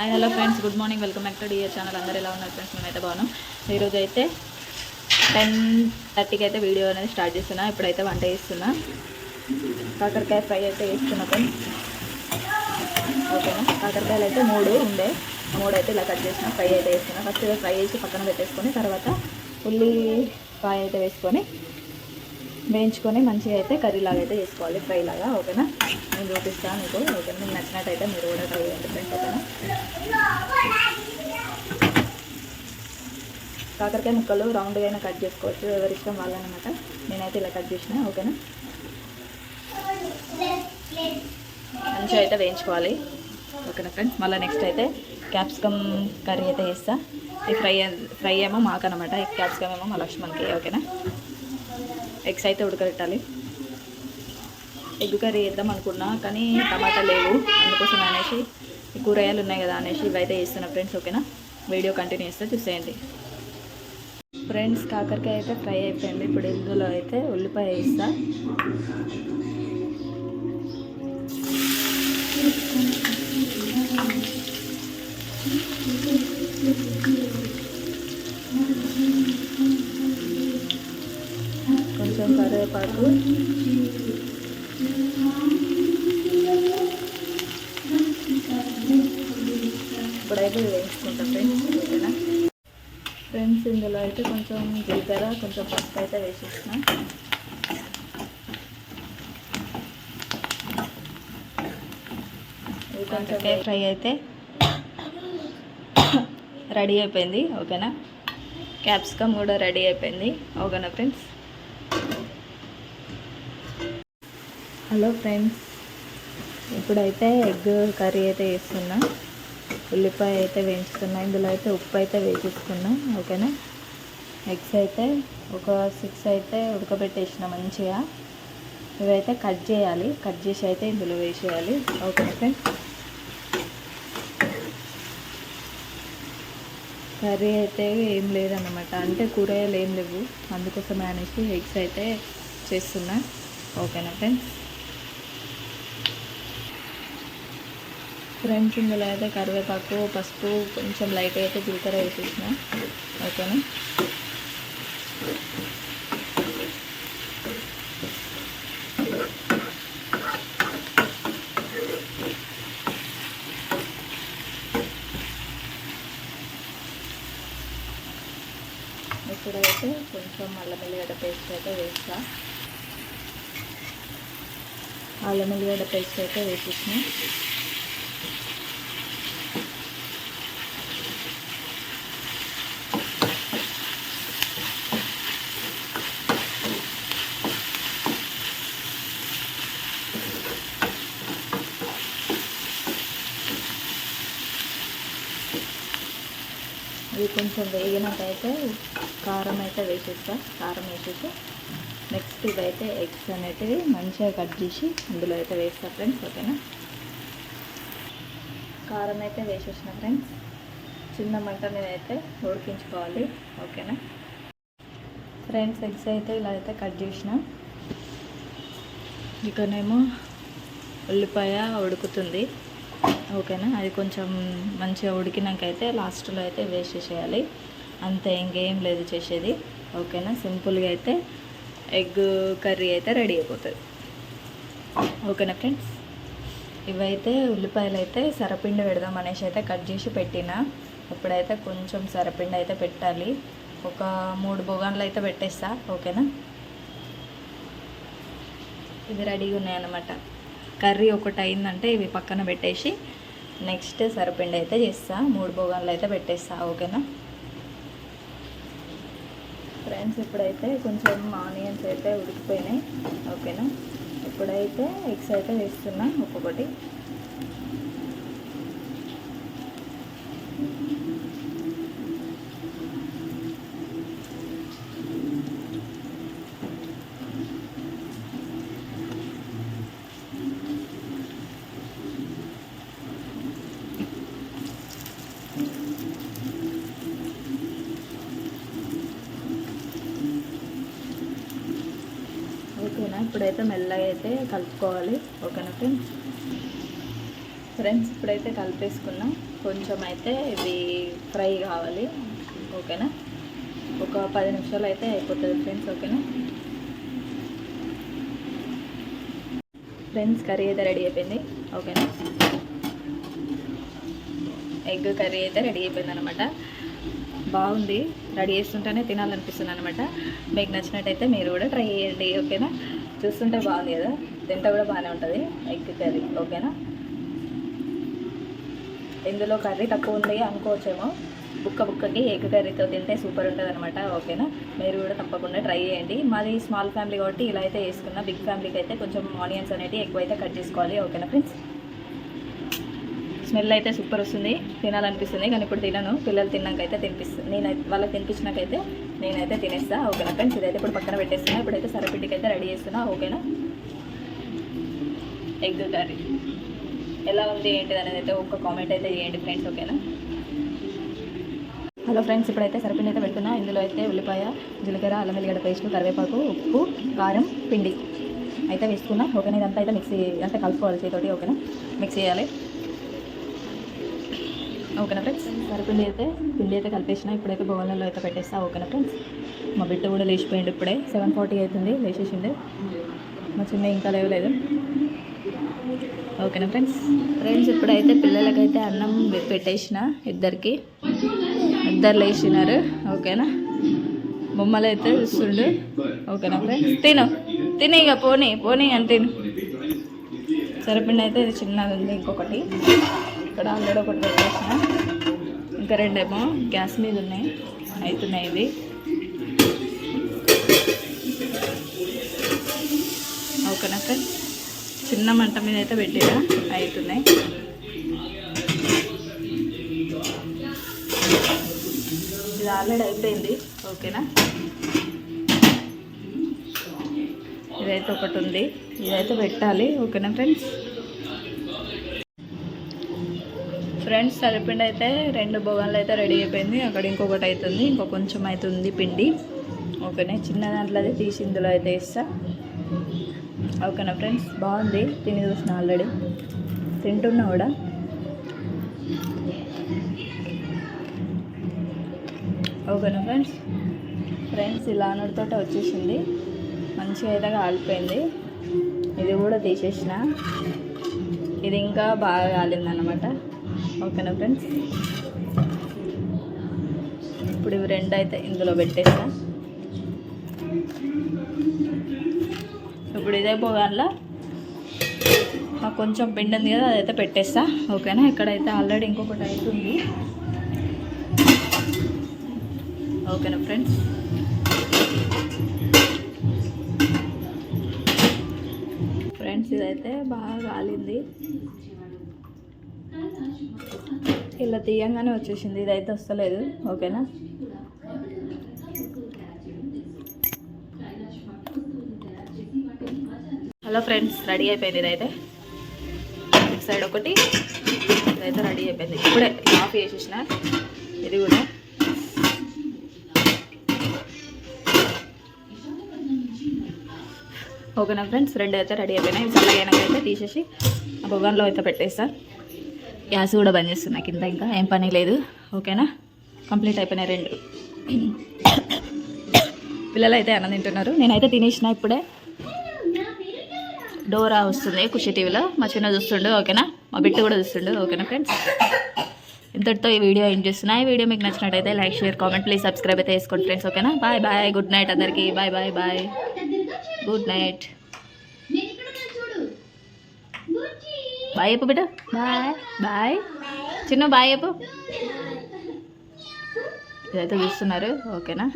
Hi hello friends good morning welcome back to dear channel అందరూ ఎలా ఉన్నారు friends మేమైతే బాగున్నాం. ఈరోజు అయితే టెన్ థర్టీకి అయితే వీడియో అనేది స్టార్ట్ చేస్తున్నా. ఇప్పుడైతే వంట చేస్తున్నా. కాకరకాయ ఫ్రై అయితే వేస్తున్నా ఫ్రెండ్స్ ఓకేనా? కాకరకాయలు అయితే మూడు ఉండే. మూడు అయితే ఇలా కట్ చేసిన ఫ్రై అయితే వేస్తున్నా ఫస్ట్ ఫ్రై చేసి పక్కన పెట్టేసుకొని తర్వాత ఉల్లిపాయ అయితే వేసుకొని వేయించుకొని మంచిగా అయితే కర్రీ లాగా అయితే వేసుకోవాలి ఫ్రై లాగా ఓకేనా? నేను చూపిస్తాను మీకు. ఓకే మీకు నచ్చినట్టయితే మీరు కూడా ట్రై చేయండి ఫ్రెండ్స్ ఓకేనా కాకరకాయ ముక్కలు రౌండ్గా అయినా కట్ చేసుకోవచ్చు. ఎవరి ఇష్టం వాళ్ళనమాట. నేనైతే ఇలా కట్ చేసిన ఓకేనా? మంచిగా అయితే వేయించుకోవాలి. ఓకేనా ఫ్రెండ్స్ మళ్ళీ నెక్స్ట్ అయితే క్యాప్సికమ్ కర్రీ అయితే చేస్తా ఈ ఫ్రై ఫ్రై ఏమో మాకనమాట. ఈ క్యాప్సికమ్ ఏమో మా లక్ష్మణ్కి ఓకేనా? ఎగ్స్ అయితే ఉడకబెట్టాలి. ఎగ్ కర్రీ వేద్దాం అనుకున్నా కానీ టమాటా లేవు. అందుకోసం అనేసి కూరగాయలు ఉన్నాయి కదా అనేసి ఇవైతే చేస్తున్నా ఫ్రెండ్స్ ఓకేనా? వీడియో కంటిన్యూ చేస్తే చూసేయండి. ఫ్రెండ్స్ కాకరకాయ అయితే ఫ్రై అయిపోయింది. ఇప్పుడు ఇందులో అయితే ఉల్లిపాయ వేస్తా. ఇప్పుడైతే వేయించుకుంటా ఫ్రెండ్స్ ఓకేనా? ఫ్రెండ్స్ ఇందులో అయితే కొంచెం జీలకర్ర కొంచెం పసుపు అయితే వేసేసిన. కొంచెం ఫ్రై అయితే రెడీ అయిపోయింది ఓకేనా? క్యాప్సికమ్ కూడా రెడీ అయిపోయింది ఓకేనా ఫ్రెండ్స్? హలో ఫ్రెండ్స్ ఇప్పుడైతే ఎగ్ కర్రీ అయితే వేస్తున్నా ఉల్లిపాయ అయితే వేయించుతున్నా ఇందులో అయితే ఉప్పు అయితే వేసేసుకున్నా ఓకేనా? ఎగ్స్ అయితే ఒక సిక్స్ అయితే ఉడకబెట్టేసిన మంచిగా. ఇవైతే కట్ చేయాలి కట్ చేసి అయితే ఇందులో వేసేయాలి. ఓకేనా ఫ్రెండ్స్? కర్రీ అయితే ఏం లేదన్నమాట. అంటే కూరగాయలు ఏం లేవు. అందుకోసం అనేసి ఎగ్స్ అయితే చేస్తున్నా. ఓకేనా ఫ్రెండ్స్? ఫ్రెండ్స్ ఇందులో అయితే కరివేపాకు పసుపు కొంచెం లైట్ అయితే జీలకర్ర వేసేసిన. ఓకేనా? ఇప్పుడైతే కొంచెం అల్లం ఎల్లిగడ్డ పేస్ట్ అయితే వేస్తా. అల్లం ఎల్లిగడ్డ పేస్ట్ అయితే వేసేసిన. ఇవి కొంచెం వేగినట్టయితే కారం అయితే వేసేస్తా. కారం వేసేసి నెక్స్ట్ ఇదైతే ఎగ్స్ అనేటివి మంచిగా కట్ చేసి అందులో అయితే వేస్తా ఫ్రెండ్స్ ఓకేనా? కారం అయితే వేసేసిన ఫ్రెండ్స్ చిన్న మంట నేనైతే ఉడికించుకోవాలి ఓకేనా? ఫ్రెండ్స్ ఎగ్స్ అయితే ఇలా అయితే కట్ చేసిన. ఇకనేమో ఉల్లిపాయ ఉడుకుతుంది. ఓకేనా? అది కొంచెం మంచిగా ఉడికినాక అయితే లాస్ట్లో అయితే వేసేసేయాలి అంతే ఇంకేం లేదు చేసేది. ఓకేనా? సింపుల్గా అయితే ఎగ్ కర్రీ అయితే రెడీ అయిపోతుంది. ఓకేనా ఫ్రెండ్స్? ఇవైతే ఉల్లిపాయలు అయితే సరపిండి పెడదాం అనేసి అయితే కట్ చేసి పెట్టిన. ఇప్పుడైతే కొంచెం సరపిండి అయితే పెట్టాలి. ఒక మూడు బొగాన్లు అయితే పెట్టేస్తా. ఓకేనా? ఇవి రెడీగా ఉన్నాయన్నమాట. కర్రీ ఒకటి అయిందంటే ఇవి పక్కన పెట్టేసి నెక్స్ట్ సరిపిండి అయితే చేస్తా. మూడు భోగాలు అయితే పెట్టేస్తా ఓకేనా? ఫ్రెండ్స్ ఇప్పుడైతే కొంచెం ఆనియన్స్ అయితే ఉడికిపోయినాయి ఓకేనా? ఇప్పుడైతే ఎగ్స్ అయితే వేస్తున్నా ఒక్కొక్కటి ఓకేనా ఇప్పుడైతే మెల్లగా అయితే కలుపుకోవాలి. ఓకేనా ఫ్రెండ్స్? ఫ్రెండ్స్ ఇప్పుడైతే కలిపేసుకున్నాం. కొంచెం అయితే ఇది ఫ్రై కావాలి. ఓకేనా? ఒక పది నిమిషాలు అయితే అయిపోతుంది ఫ్రెండ్స్. ఓకేనా? ఫ్రెండ్స్ కర్రీ అయితే రెడీ అయిపోయింది. ఓకేనా? ఎగ్ కర్రీ అయితే రెడీ అయిపోయింది అనమాట బాగుంది. రెడీ చేస్తుంటేనే తినాలనిపిస్తుంది అనమాట మీకు నచ్చినట్టయితే మీరు కూడా ట్రై చేయండి. ఓకేనా? చూస్తుంటే బాగుంది కదా? తింటే కూడా బాగానే ఉంటుంది. ఎగ్ కర్రీ ఓకేనా? ఇందులో కర్రీ తక్కువ ఉంది అనుకోవచ్చేమో. బుక్క బుక్కకి ఎగ్ కర్రీతో తింటే సూపర్ ఉంటుంది అనమాట ఓకేనా? మీరు కూడా తప్పకుండా ట్రై చేయండి. మాది స్మాల్ ఫ్యామిలీ కాబట్టి ఇలా అయితే వేసుకున్నా. బిగ్ ఫ్యామిలీకి అయితే కొంచెం ఆనియన్స్ అనేవి ఎక్కువ అయితే కట్ చేసుకోవాలి ఓకేనా ఫ్రెండ్స్? స్మెల్ అయితే సూపర్ వస్తుంది. తినాలనిపిస్తుంది. కానీ ఇప్పుడు తినను. పిల్లలు తిన్నాక అయితే తినిపిస్తుంది నేను వాళ్ళకి తినిపించినాకైతే నేనైతే తినేస్తా. ఓకేనా ఫ్రెండ్స్ ఇదైతే ఇప్పుడు పక్కన పెట్టేస్తున్నా. ఇప్పుడైతే సరపిండికి అయితే రెడీ చేస్తున్నా. ఓకేనా? Egg curry. ఎలా ఉంది? ఏంటిది అనేది అయితే ఒక్క కామెంట్ అయితే చేయండి ఫ్రెండ్స్ ఓకేనా? హలో ఫ్రెండ్స్ ఇప్పుడైతే సరిపిండి అయితే పెడుతున్నా. ఇందులో అయితే ఉల్లిపాయ జీలకర్ర అల్లం వెల్లిగడ్డ పేస్ట్ కరివేపాకు ఉప్పు కారం పిండి. అయితే వేసుకున్నా. ఓకేనా? ఇదంతా అయితే మిక్సీ అంటే కలుపుకోవాలి చేతోటి ఓకేనా? మిక్స్ చేయాలి. ఓకేనా ఫ్రెండ్స్? సరిపిండి అయితే పిండి అయితే కలిపేసిన ఇప్పుడైతే బౌలలో అయితే పెట్టేస్తా ఓకేనా ఫ్రెండ్స్? మా బిడ్డ కూడా లేచిపోయింది ఇప్పుడే సెవెన్ ఫార్టీ అవుతుంది లేచేసిండు. మా చిన్న ఇంకా లేవలేదు. ఓకేనా ఫ్రెండ్స్? ఫ్రెండ్స్ ఇప్పుడైతే పిల్లలకైతే అన్నం పెట్టేసిన ఇద్దరికి. ఇద్దరు లేచినారు ఓకేనా? బొమ్మలు అయితే చూస్తుండు ఓకేనా ఫ్రెండ్స్? తిను తిని ఇక పోనీ పోనీ అని తిను. సరిపిండి అయితే ఇది చిన్నది ఉంది ఇంకొకటి. ఇక్కడ ఆల్రెడీ ఒకటి పెట్టేసిన. ఇంకా రెండేమో గ్యాస్ మీద ఉన్నాయి. అవుతున్నాయి ఇది ఓకేనా ఫ్రెండ్స్ చిన్న మంట మీద అయితే పెట్టినా. అవుతున్నాయి ఇది ఆల్రెడీ అయిపోయింది. ఓకేనా? ఇదైతే ఒకటి ఉంది. ఇదైతే పెట్టాలి. ఓకేనా ఫ్రెండ్స్ ఫ్రెండ్స్ సరిపిండి అయితే రెండు బొగన్లు అయితే రెడీ అయిపోయింది. అక్కడ ఇంకొకటి అవుతుంది ఇంకో కొంచెం అవుతుంది పిండి. ఓకేనే చిన్న దాంట్లో అయితే తీసి ఇందులో అయితే ఇస్తా ఓకేనా ఫ్రెండ్స్ బాగుంది. తిని చూసిన ఆల్రెడీ. తింటున్నా కూడా. ఓకేనా ఫ్రెండ్స్ ఫ్రెండ్స్ ఇలా అనడితో వచ్చేసింది. మంచిగా అయితే కాలిపోయింది. ఇది కూడా తీసేసిన. ఇది ఇంకా బాగా కాలిందనమాట ఓకేనా ఫ్రెండ్స్? ఇప్పుడు ఇవి రెండు అయితే ఇందులో పెట్టేస్తా. ఇప్పుడు ఇదే పోగాల నాకు కొంచెం పిండి ఉంది కదా అదైతే పెట్టేస్తా. ఓకేనా? ఇక్కడైతే ఆల్రెడీ ఇంకొకటి అవుతుంది ఓకేనా ఫ్రెండ్స్? ఫ్రెండ్స్ ఇదైతే బాగా కాలింది. ఇలా తీయంగానే వచ్చేసింది. ఇదైతే వస్తలేదు. ఓకేనా? హలో ఫ్రెండ్స్ రెడీ అయిపోయింది ఇదైతే. ఇటు సైడ్ ఒకటి ఇదైతే రెడీ అయిపోయింది. ఇప్పుడే ఆఫ్ చేసేసిన. ఇది కూడా. ఓకేనా ఫ్రెండ్స్? రెండు అయితే రెడీ అయిపోయినాయి. చల్లగైనాకైతే తీసేసి ఆ బొగన్లో అయితే పెట్టేస్తాను గ్యాస్ కూడా బంద్ చేస్తున్నా కింద ఇంకా. ఏం పని లేదు. ఓకేనా? కంప్లీట్ అయిపోయినాయి రెండు. పిల్లలు అయితే అన్నం తింటున్నారు. నేనైతే తినేసిన ఇప్పుడే. డోరా వస్తుంది కుషి టీవీలో. మా చిన్న చూస్తుండు ఓకేనా? మా బిడ్డ కూడా చూస్తుండు ఓకేనా ఫ్రెండ్స్? ఇంతటితో ఈ వీడియో ఏం చేస్తున్నా. ఈ వీడియో మీకు నచ్చినట్టయితే like share comment please subscribe అయితే వేసుకోండి ఫ్రెండ్స్ ఓకేనా? Bye bye. గుడ్ నైట్ అందరికీ. Bye bye bye. Good night. Bye చెప్పు బిడ్డ. బాయ్. బాయ్ చిన్న బాయ్ చెప్పు. ఇదైతే చూస్తున్నారు. ఓకేనా?